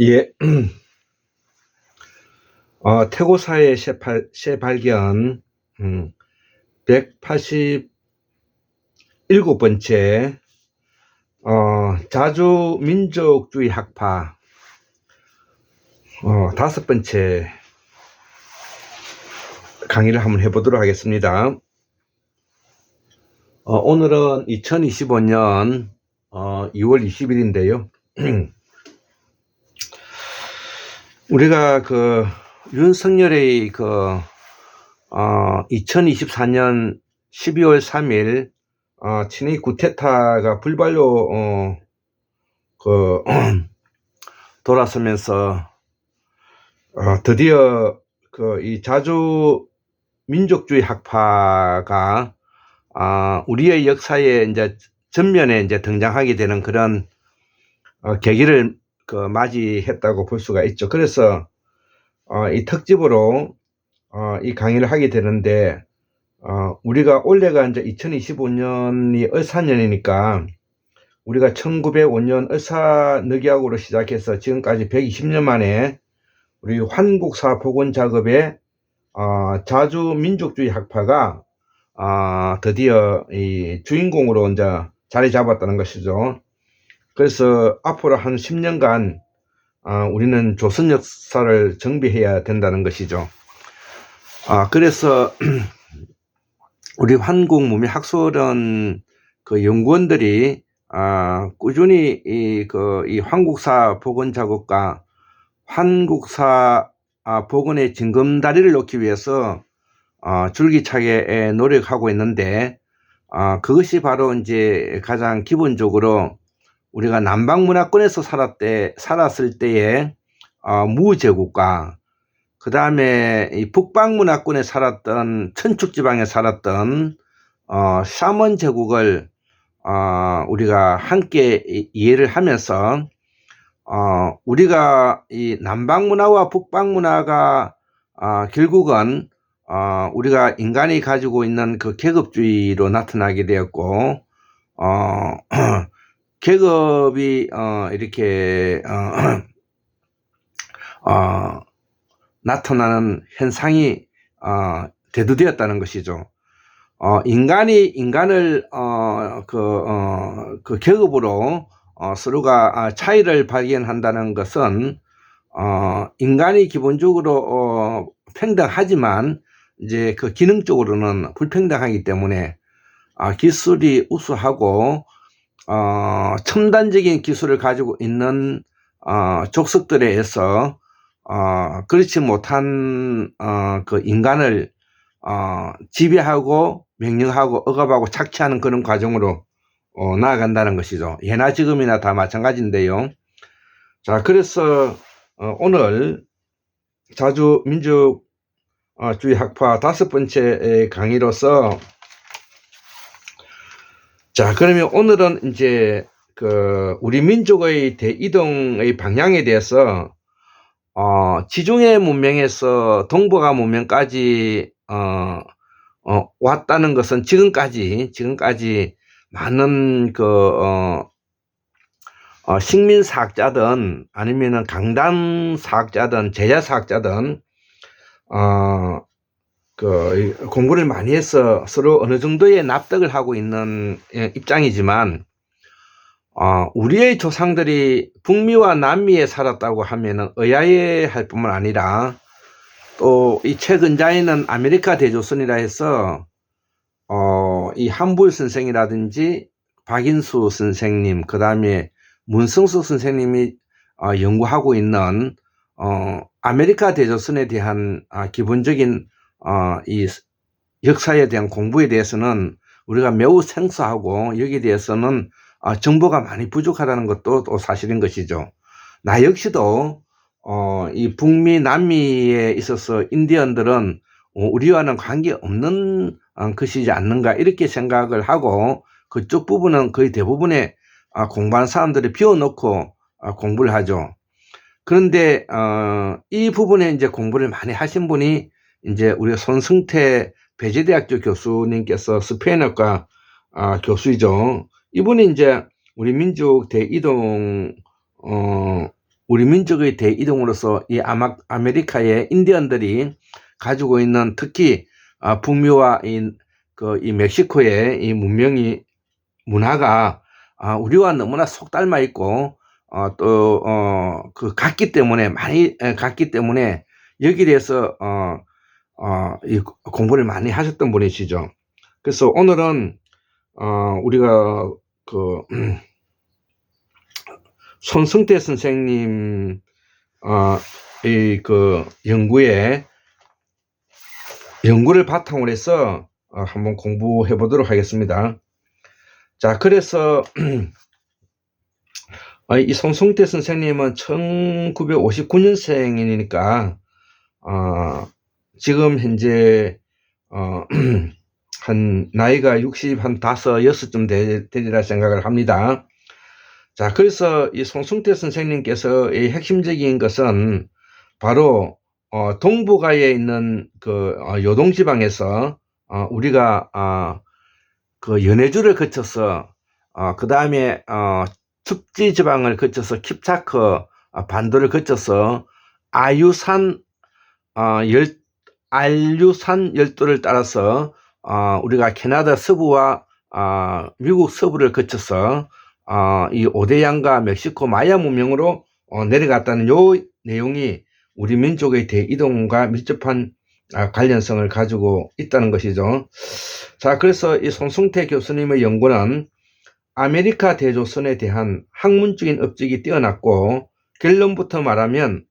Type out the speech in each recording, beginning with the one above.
예. 어, 태고사의 쇠발, 쇠발견, 음, 187번째, 어, 자주 민족주의 학파, 어, 다섯 번째 강의를 한번 해보도록 하겠습니다. 어, 오늘은 2025년 어, 2월 20일인데요. 우리가 그 윤석열의 그 어, 2024년 12월 3일 어, 친위 구테타가 불발로 어, 그 돌아서면서 어, 드디어 그 이 자주 민족주의 학파가 아, 우리의 역사에 이제 전면에 이제 등장하게 되는 그런 어, 계기를 그 맞이했다고 볼 수가 있죠. 그래서 어, 이 특집으로 어, 이 강의를 하게 되는데 어, 우리가 올해가 이제 2025년이 을사년이니까 우리가 1905년 을사늑약으로 시작해서 지금까지 120년 만에 우리 환국사 복원 작업에 어, 자주 민족주의 학파가 어, 드디어 이 주인공으로 이제 자리 잡았다는 것이죠. 그래서 앞으로 한 10년간 어, 우리는 조선 역사를 정비해야 된다는 것이죠. 아, 그래서 우리 한국무미학술원 그 연구원들이 아, 꾸준히 이, 그, 이 한국사 복원 작업과 한국사 아, 복원의 징검다리를 놓기 위해서 어, 줄기차게 노력하고 있는데 어, 그것이 바로 이제 가장 기본적으로 우리가 남방 문화권에서 살았때 살았을 때의 어, 무제국과 그 다음에 이 북방 문화권에 살았던 천축 지방에 살았던 어, 샤먼 제국을 어, 우리가 함께 이해를 하면서 어, 우리가 이 남방 문화와 북방 문화가 어, 결국은 어, 우리가 인간이 가지고 있는 그 계급주의로 나타나게 되었고 어, 계급이 어, 이렇게 어, 어, 나타나는 현상이 어, 대두되었다는 것이죠. 어, 인간이 인간을 어, 그, 어, 그 계급으로 어, 서로가 아, 차이를 발견한다는 것은 어, 인간이 기본적으로 어, 평등하지만 이제 그 기능적으로는 불평등하기 때문에 아, 기술이 우수하고 어, 첨단적인 기술을 가지고 있는 어, 족속들에 의해서 어, 그렇지 못한 어, 그 인간을 어, 지배하고 명령하고 억압하고 착취하는 그런 과정으로 어, 나아간다는 것이죠. 예나 지금이나 다 마찬가지인데요. 자, 그래서 어, 오늘 자주 민족주의 학파 다섯 번째 강의로서 자, 그러면 오늘은 이제 그 우리 민족의 대이동의 방향에 대해서 어, 지중해 문명에서 동북아 문명까지 어, 어, 왔다는 것은 지금까지 지금까지 많은 그 어, 어, 식민 사학자든 아니면은 강단 사학자든 제자 사학자든 어, 그 공부를 많이 해서 서로 어느 정도의 납득을 하고 있는 예, 입장이지만 어, 우리의 조상들이 북미와 남미에 살았다고 하면은 의아해할 뿐만 아니라 또 이 최근자에는 아메리카 대조선이라 해서 어, 이 한불 선생이라든지 박인수 선생님, 그 다음에 문성수 선생님이 어, 연구하고 있는 어, 아메리카 대조선에 대한 아, 기본적인 어, 이 역사에 대한 공부에 대해서는 우리가 매우 생소하고 여기에 대해서는 어, 정보가 많이 부족하다는 것도 또 사실인 것이죠. 나 역시도 어, 이 북미 남미에 있어서 인디언들은 어, 우리와는 관계 없는 어, 것이지 않는가 이렇게 생각을 하고 그쪽 부분은 거의 대부분의 어, 공부하는 사람들이 비워놓고 어, 공부를 하죠. 그런데 어, 이 부분에 이제 공부를 많이 하신 분이 이제 우리 손승태 배제대학교 교수님께서 스페인어과 아, 교수이죠. 이분이 이제 우리 민족 대이동 어, 우리 민족의 대이동으로서 이 아마, 아메리카의 인디언들이 가지고 있는 특히 아, 북미와 이, 그, 이 멕시코의 이 문명이 문화가 아, 우리와 너무나 속 닮아 있고 어, 또, 어, 그, 같기 때문에, 많이, 에, 같기 때문에, 여기에 대해서, 어, 어, 이 공부를 많이 하셨던 분이시죠. 그래서 오늘은, 어, 우리가, 그, 손승태 선생님, 어, 이, 그, 연구에, 연구를 바탕으로 해서, 어, 한번 공부해 보도록 하겠습니다. 자, 그래서, 아, 이 손승태 선생님은 1959년생이니까, 어, 지금 현재, 어, 한, 나이가 60, 한 5, 6쯤 되, 되리라 생각을 합니다. 자, 그래서 이 손승태 선생님께서 이 핵심적인 것은 바로, 어, 동북아에 있는 그, 어, 요동 지방에서, 어, 우리가, 어, 그 연해주를 거쳐서, 어, 그 다음에, 어, 습지 지방을 거쳐서 킵차크 어, 반도를 거쳐서 아유산 어, 열 알유산 열도를 따라서 어, 우리가 캐나다 서부와 어, 미국 서부를 거쳐서 어, 이 오대양과 멕시코 마야 문명으로 어, 내려갔다는 요 내용이 우리 민족의 대이동과 밀접한 아, 관련성을 가지고 있다는 것이죠. 자, 그래서 이 손승태 교수님의 연구는 아메리카 대조선에 대한 학문적인 업적이 뛰어났고 결론부터 말하면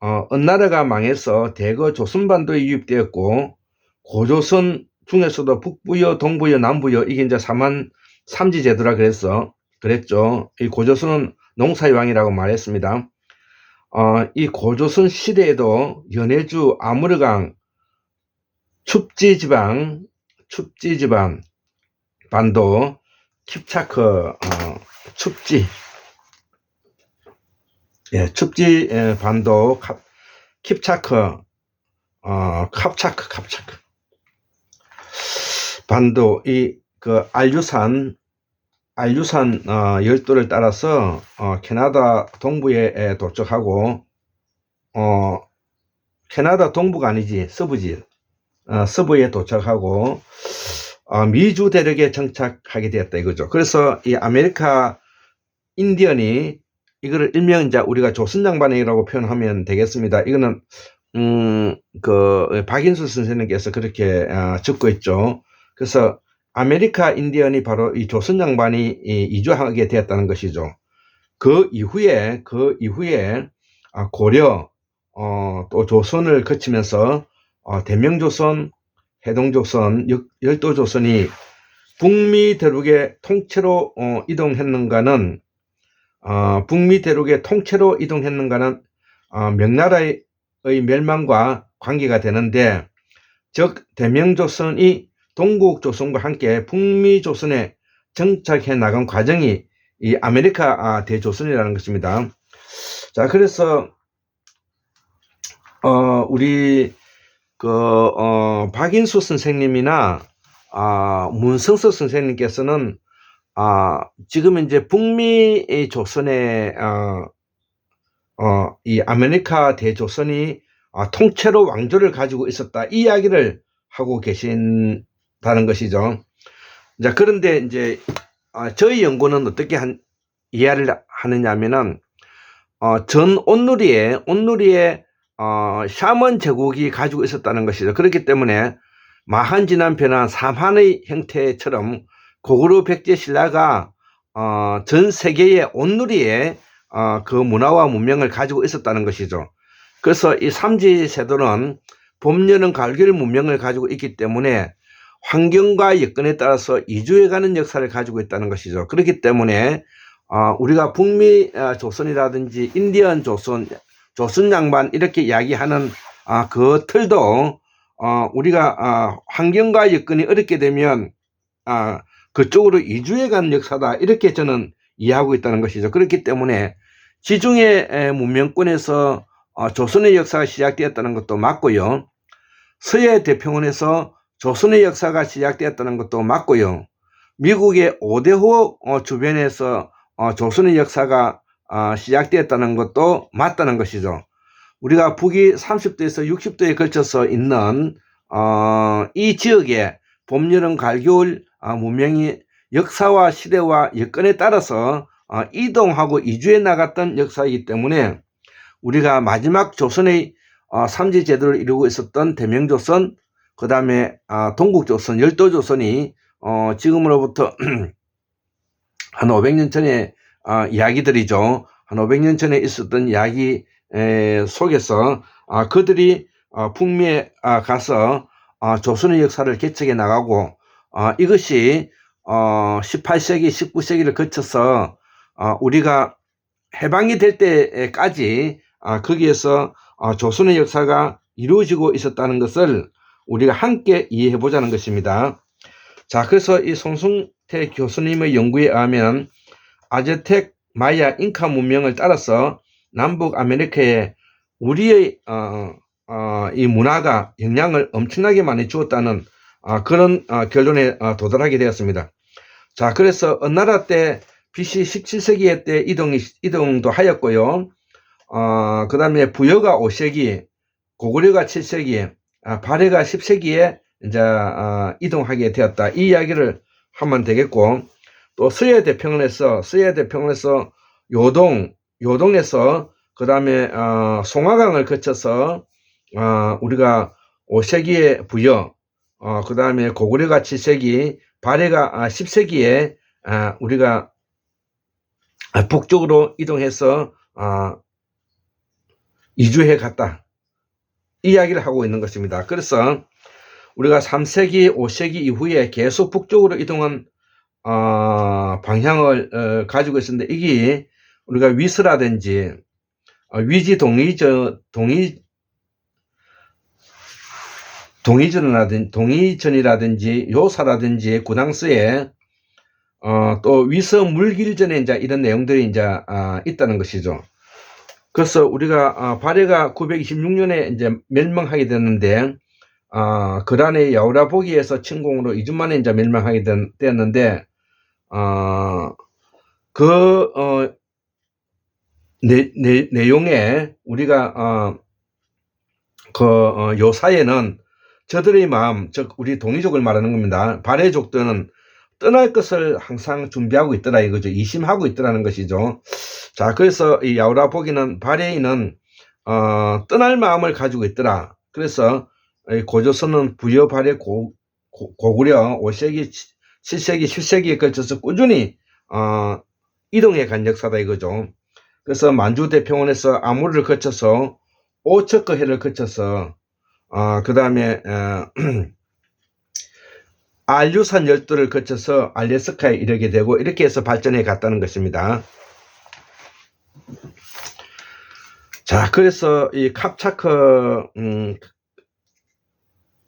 어, 어느 나라가 망해서 대거 조선반도에 유입되었고 고조선 중에서도 북부여 동부여 남부여 이게 이제 삼한 삼지제도라 그랬어 그랬죠. 이 고조선은 농사의 왕이라고 말했습니다. 어, 이 고조선 시대에도 연해주 아무르강 춥지지방 춥지지방 반도 킵차크 어, 춥지 예, 춥지 예, 반도 캅, 킵차크 어, 캅차크 캅차크 반도 이 그 알유산 알유산 어, 열도를 따라서 어, 캐나다 동부에 에, 도착하고 어, 캐나다 동부가 아니지 서부지 어, 서부에 도착하고 어, 미주 대륙에 정착하게 되었다 이거죠. 그래서 이 아메리카 인디언이 이거를 일명 이제 우리가 조선장반이라고 표현하면 되겠습니다. 이거는 음 그 박인수 선생님께서 그렇게 어, 적고 있죠. 그래서 아메리카 인디언이 바로 이 조선장반이 이, 이주하게 되었다는 것이죠. 그 이후에 그 이후에 아, 고려 어, 또 조선을 거치면서 어, 대명조선 해동조선, 열도조선이 북미 대륙의 통째로 어, 이동했는가는 어, 북미 대륙의 통째로 이동했는가는 어, 명나라의 멸망과 관계가 되는데 즉 대명조선이 동국조선과 함께 북미조선에 정착해 나간 과정이 이 아메리카 아, 대조선이라는 것입니다. 자 그래서 어, 우리 그, 어, 박인수 선생님이나, 아, 문성석 선생님께서는, 아, 지금 이제 북미 조선의, 어, 어, 이 아메리카 대조선이 아, 통째로 왕조를 가지고 있었다. 이 이야기를 하고 계신다는 것이죠. 자, 그런데 이제, 아, 저희 연구는 어떻게 한, 이해를 하느냐 하면은, 어, 전 온누리에, 온누리에 어, 샤먼 제국이 가지고 있었다는 것이죠. 그렇기 때문에 마한 지난 변한 삼한의 형태처럼 고구려 백제 신라가 어, 전 세계의 온누리에 어, 그 문화와 문명을 가지고 있었다는 것이죠. 그래서 이 삼지 세도는 봄, 여름, 가을 문명을 가지고 있기 때문에 환경과 여건에 따라서 이주해가는 역사를 가지고 있다는 것이죠. 그렇기 때문에 어, 우리가 북미 어, 조선이라든지 인디언 조선, 조선 양반 이렇게 이야기하는 아, 그 틀도 어, 우리가 아, 환경과 여건이 어렵게 되면 아, 그쪽으로 이주해 간 역사다 이렇게 저는 이해하고 있다는 것이죠. 그렇기 때문에 지중해 문명권에서 어, 조선의 역사가 시작되었다는 것도 맞고요. 서해 대평원에서 조선의 역사가 시작되었다는 것도 맞고요. 미국의 오대호 어, 주변에서 어, 조선의 역사가 어, 시작되었다는 것도 맞다는 것이죠. 우리가 북위 30도에서 60도에 걸쳐서 있는 어, 이 지역에 봄, 여름, 가을, 겨울 어, 문명이 역사와 시대와 여건에 따라서 어, 이동하고 이주해 나갔던 역사이기 때문에 우리가 마지막 조선의 어, 삼지 제도를 이루고 있었던 대명조선, 그 다음에 아, 동국조선, 열도조선이 어, 지금으로부터 한 500년 전에 아, 이야기들이죠. 한 500년 전에 있었던 이야기 에, 속에서 아, 그들이 아, 북미에 아, 가서 아, 조선의 역사를 개척해 나가고 아, 이것이 어, 18세기, 19세기를 거쳐서 어, 우리가 해방이 될 때까지 아, 거기에서 어, 조선의 역사가 이루어지고 있었다는 것을 우리가 함께 이해해 보자는 것입니다. 자, 그래서 이 송승태 교수님의 연구에 의하면 아즈텍, 마야, 잉카 문명을 따라서 남북 아메리카에 우리의 어, 어, 이 문화가 영향을 엄청나게 많이 주었다는 어, 그런 어, 결론에 어, 도달하게 되었습니다. 자, 그래서 은나라 때 BC 17세기에 때 이동이, 이동도 하였고요. 어, 그 다음에 부여가 5세기, 고구려가 7세기, 아, 발해가 10세기에 이제 어, 이동하게 되었다. 이 이야기를 하면 되겠고, 또 서해 대평원에서 서해 대평원에서 요동, 요동에서 그 다음에 어, 송화강을 거쳐서 어, 우리가 5세기에 부여, 어, 그 다음에 고구려가 7세기, 발해가 아, 10세기에 아, 우리가 아, 북쪽으로 이동해서 아, 이주해 갔다. 이 이야기를 하고 있는 것입니다. 그래서 우리가 3세기, 5세기 이후에 계속 북쪽으로 이동한 어, 방향을 어, 가지고 있었는데 이게 우리가 위스라든지 어, 위지 동의저 동의 동의전이라든지 동의전이라든지 요사라든지 구당스에 어, 또 위서 물길전에 이제 이런 내용들이 이제 아, 있다는 것이죠. 그래서 우리가 아, 발해가 926년에 이제 멸망하게 됐는데 아, 그란의 야우라 보기에서 침공으로 2주 만에 이제 멸망하게 된, 되었는데 어, 그 어, 내, 내, 내용에 우리가 어, 그 어, 요사에는 저들의 마음, 즉 우리 동이족을 말하는 겁니다. 발해족들은 떠날 것을 항상 준비하고 있더라 이거죠. 이심하고 있더라는 것이죠. 자, 그래서 이 야우라 보기는 발해인은 어, 떠날 마음을 가지고 있더라. 그래서 이 고조선은 부여 발해 고, 고, 고 구려 5세기, 7세기, 10세기에 걸쳐서 꾸준히 어, 이동해 간 역사다 이거죠. 그래서 만주 대평원에서 아무를 거쳐서 오척거해를 거쳐서 어, 그 다음에 어, 알류산 열도를 거쳐서 알래스카에 이르게 되고 이렇게 해서 발전해 갔다는 것입니다. 자, 그래서 이 캅차크 음,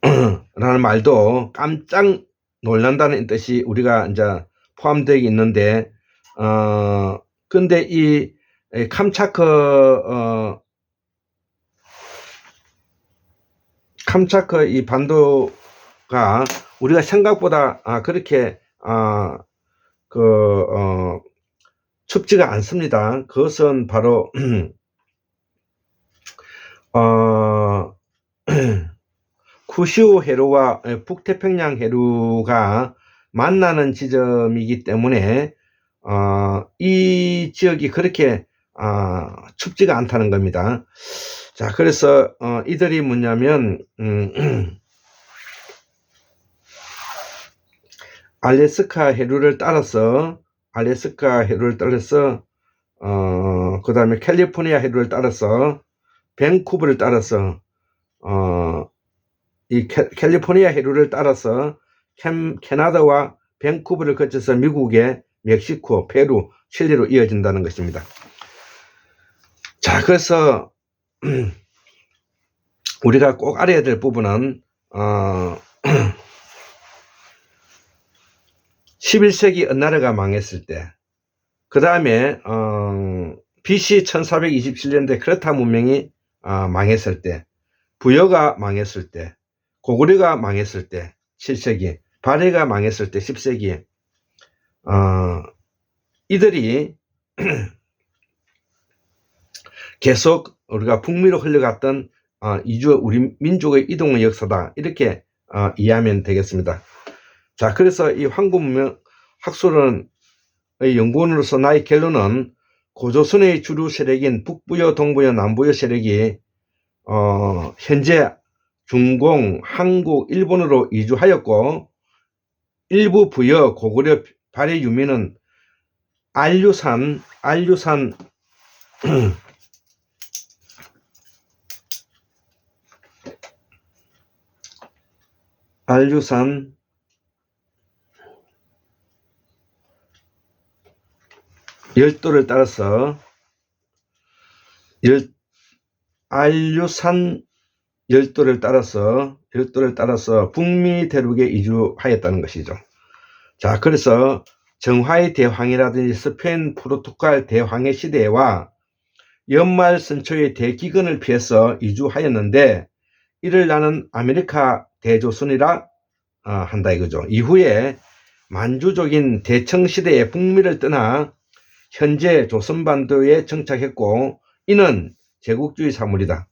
라는 말도 깜짝 놀란다는 뜻이 우리가 이제 포함되어 있는데 어 근데 이 캄차크 어 캄차크 이 반도가 우리가 생각보다 아 그렇게 아 그 어 춥지가 않습니다. 그것은 바로 어 쿠시오 해루와 북태평양 해루가 만나는 지점이기 때문에 어, 이 지역이 그렇게 어, 춥지가 않다는 겁니다. 자, 그래서 어, 이들이 뭐냐면 음, 알래스카 해류를 따라서 알래스카 해류를 따라서 어, 그 다음에 캘리포니아 해류를 따라서 밴쿠버를 따라서 어, 이 캘리포니아 해류를 따라서 캠, 캐나다와 밴쿠버를 거쳐서 미국의 멕시코, 페루, 칠리로 이어진다는 것입니다. 자, 그래서 우리가 꼭 알아야 될 부분은 어, 11세기 은나라가 망했을 때, 그 다음에 어, BC 1427년대 크레타 문명이 어, 망했을 때, 부여가 망했을 때, 고구려가 망했을 때 7세기, 발해가 망했을 때 10세기 어, 이들이 계속 우리가 북미로 흘러갔던 어, 이주 우리 민족의 이동의 역사다 이렇게 어, 이해하면 되겠습니다. 자 그래서 이 황금문명 학술원의 연구원으로서 나의 결론은 고조선의 주류 세력인 북부여 동부여 남부여 세력이 어, 현재 중공, 한국, 일본으로 이주하였고 일부 부여 고구려 발해 유민은 안류산, 안류산 안류산 열도를 따라서 열 안류산 열도를 따라서 열도를 따라서 북미 대륙에 이주하였다는 것이죠. 자, 그래서 정화의 대황이라든지 스페인 포르투갈 대황해 시대와 연말 선초의 대기근을 피해서 이주하였는데 이를 나는 아메리카 대조선이라 어, 한다 이거죠. 이후에 만주족인 대청 시대의 북미를 떠나 현재 조선반도에 정착했고 이는 제국주의 사물이다.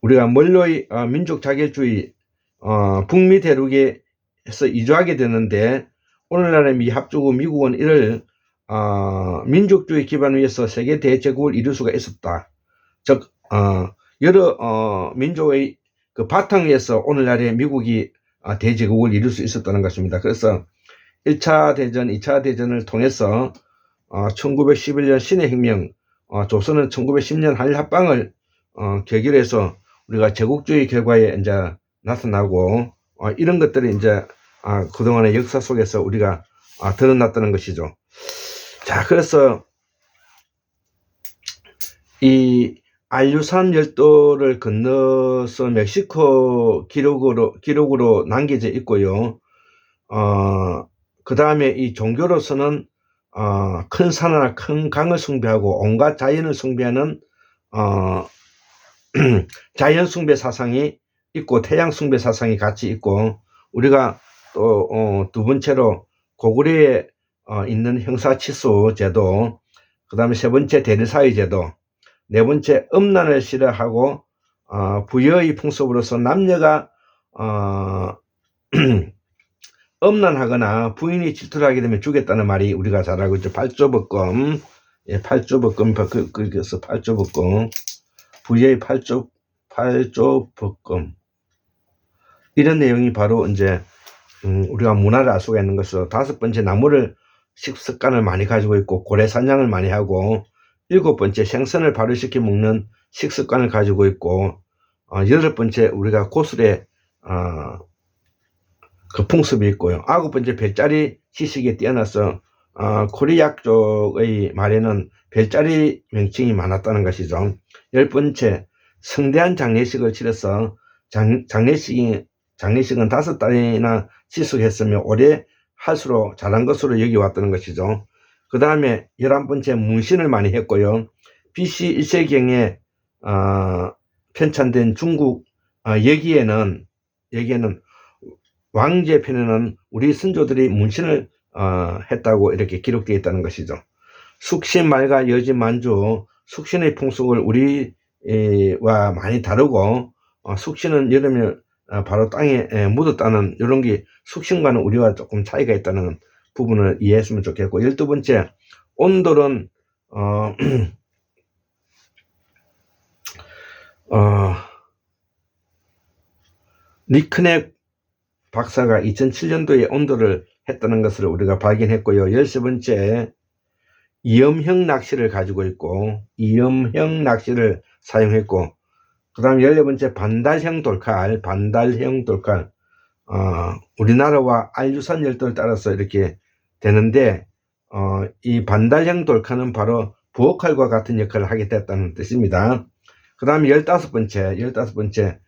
우리가 멀로의 어, 민족 자결주의 어, 북미 대륙에서 이주하게 되는데 오늘날의 미 합주국 미국은 이를 어, 민족주의 기반 위에서 세계 대제국을 이룰 수가 있었다. 즉 어, 여러 어, 민족의 그 바탕 위에서 오늘날의 미국이 어, 대제국을 이룰 수 있었다는 것입니다. 그래서 1차 대전, 2차 대전을 통해서 어, 1911년 신의 혁명, 어, 조선은 1910년 한일 합방을 어, 계기로 해서 우리가 제국주의 결과에 이제 나타나고 어, 이런 것들이 이제 아, 그동안의 역사 속에서 우리가 아, 드러났다는 것이죠. 자, 그래서 이 알류산 열도를 건너서 멕시코 기록으로 기록으로 남겨져 있고요. 어, 그 다음에 이 종교로서는 어, 큰 산이나 큰 강을 숭배하고 온갖 자연을 숭배하는 어, 자연 숭배 사상이 있고 태양 숭배 사상이 같이 있고 우리가 또두 번째로 고구려에 어, 있는 형사치수 제도 그 다음에 세 번째 대리사회 제도 네 번째 음란을 싫어하고 어, 부여의 풍습으로서 남녀가 어, 음란하거나 부인이 질투를 하게 되면 죽겠다는 말이 우리가 잘 알고 있죠. 팔조법금. 예, 팔조법금 그, 그래서 팔조법금. 부여의 팔조 팔조법금. 이런 내용이 바로 이제 음, 우리가 문화를 알 수가 있는 것은 다섯 번째 나무를 식습관을 많이 가지고 있고 고래 사냥을 많이 하고 일곱 번째 생선을 발효시켜 먹는 식습관을 가지고 있고 어, 여덟 번째 우리가 고술에 어, 그 풍습이 있고요. 아홉 번째 별자리 지식에 뛰어나서 어, 코리약 쪽의 말에는 별자리 명칭이 많았다는 것이죠. 열 번째 성대한 장례식을 치러서 장, 장례식이 장례식은 다섯 달이나 지속했으며 오래 할수록 잘한 것으로 여기왔다는 것이죠. 그 다음에 열한 번째 문신을 많이 했고요. BC 1세경에 어, 편찬된 중국 어, 여기에는 여기에는 왕제 편에는 우리 선조들이 문신을 어, 했다고 이렇게 기록되어 있다는 것이죠. 숙신 말과 여지 만주 숙신의 풍속을 우리와 많이 다르고 어, 숙신은 여름에 어, 바로 땅에 에, 묻었다는 이런 게 숙신과는 우리와 조금 차이가 있다는 부분을 이해했으면 좋겠고 열두 번째 온돌은 어, 어, 니크넥 박사가 2007년도에 온도를 했다는 것을 우리가 발견했고요. 열세 번째 이염형 낚시를 가지고 있고 이염형 낚시를 사용했고 그 다음 열네 번째 반달형 돌칼 반달형 돌칼 어, 우리나라와 알유산 열도를 따라서 이렇게 되는데 어, 이 반달형 돌칼은 바로 부엌칼과 같은 역할을 하게 됐다는 뜻입니다. 그 다음 열다섯 번째 열다섯 번째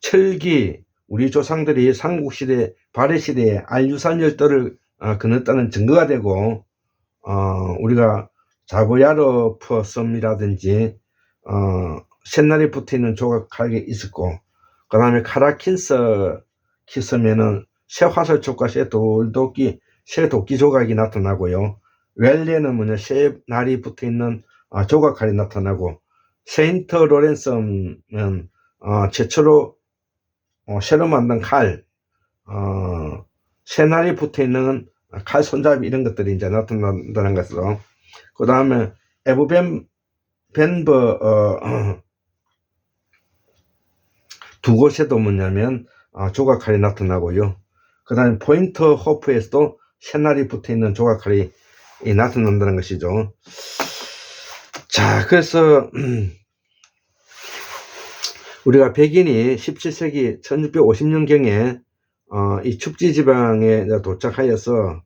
철기 우리 조상들이 삼국시대 발해시대에 알유산 열도를 어, 끊었다는 증거가 되고 어, 우리가 자보야르프 섬이라든지 어, 쇳날이 붙어 있는 조각 칼게 있었고 그 다음에 카라킨스 키스면은 쇠화살 촉과 쇠돌도끼 쇠도끼 조각이 나타나고요 웰레는 뭐냐 쇠날이 붙어 있는 아, 조각 칼이 나타나고 세인트 로렌섬은 어, 최초로 어, 새로 만든 칼, 어, 새날이 붙어 있는 칼 손잡이 이런 것들이 이제 나타난다는 것으로. 그 다음에 에브벤 벤버 어, 두 곳에도 뭐냐면 아, 조각칼이 나타나고요. 그 다음에 포인트 호프에서도 새날이 붙어 있는 조각칼이 이 나타난다는 것이죠. 자, 그래서 우리가 백인이 17세기 1650년경에 어, 이 축지 지방에 도착하여서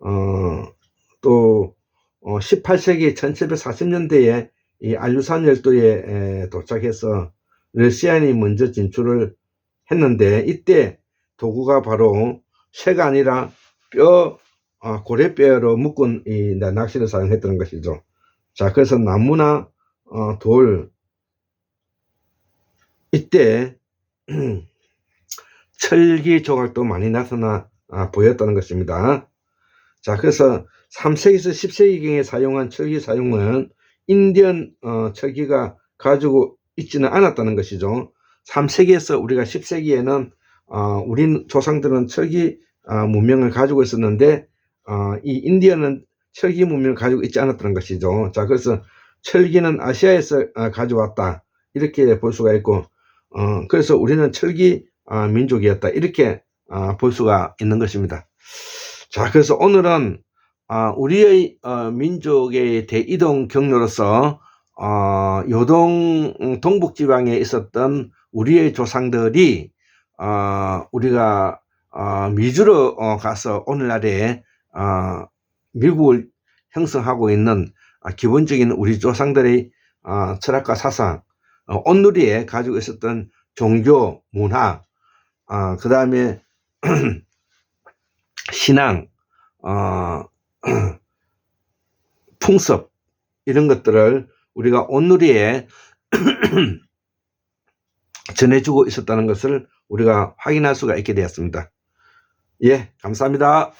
어, 또 어, 18세기 1740년대에 이 알루산 열도에 에, 도착해서 러시아인이 먼저 진출을 했는데 이때 도구가 바로 쇠가 아니라 뼈 아, 고래뼈로 묶은 이 낚시를 사용했던 것이죠. 자, 그래서 나무나 어, 돌 이때 철기 조각도 많이 나타나 아, 보였다는 것입니다. 자, 그래서 3세기에서 10세기경에 사용한 철기 사용은 인디언 어, 철기가 가지고 있지는 않았다는 것이죠. 3세기에서 우리가 10세기에는 어, 우리 조상들은 철기 어, 문명을 가지고 있었는데 어, 이 인디언은 철기 문명을 가지고 있지 않았다는 것이죠. 자, 그래서 철기는 아시아에서 어, 가져왔다 이렇게 볼 수가 있고, 어, 그래서 우리는 철기 어, 민족이었다 이렇게 어, 볼 수가 있는 것입니다. 자, 그래서 오늘은 어, 우리의 어, 민족의 대이동 경로로서 어, 요동 음, 동북지방에 있었던 우리의 조상들이 어, 우리가 어, 미주로 어, 가서 오늘날에 어, 미국을 형성하고 있는 아, 기본적인 우리 조상들의 어, 철학과 사상, 어, 온누리에 가지고 있었던 종교, 문화, 어, 그 다음에 신앙, 어, 풍습 이런 것들을 우리가 온누리에 전해주고 있었다는 것을 우리가 확인할 수가 있게 되었습니다. 예, 감사합니다.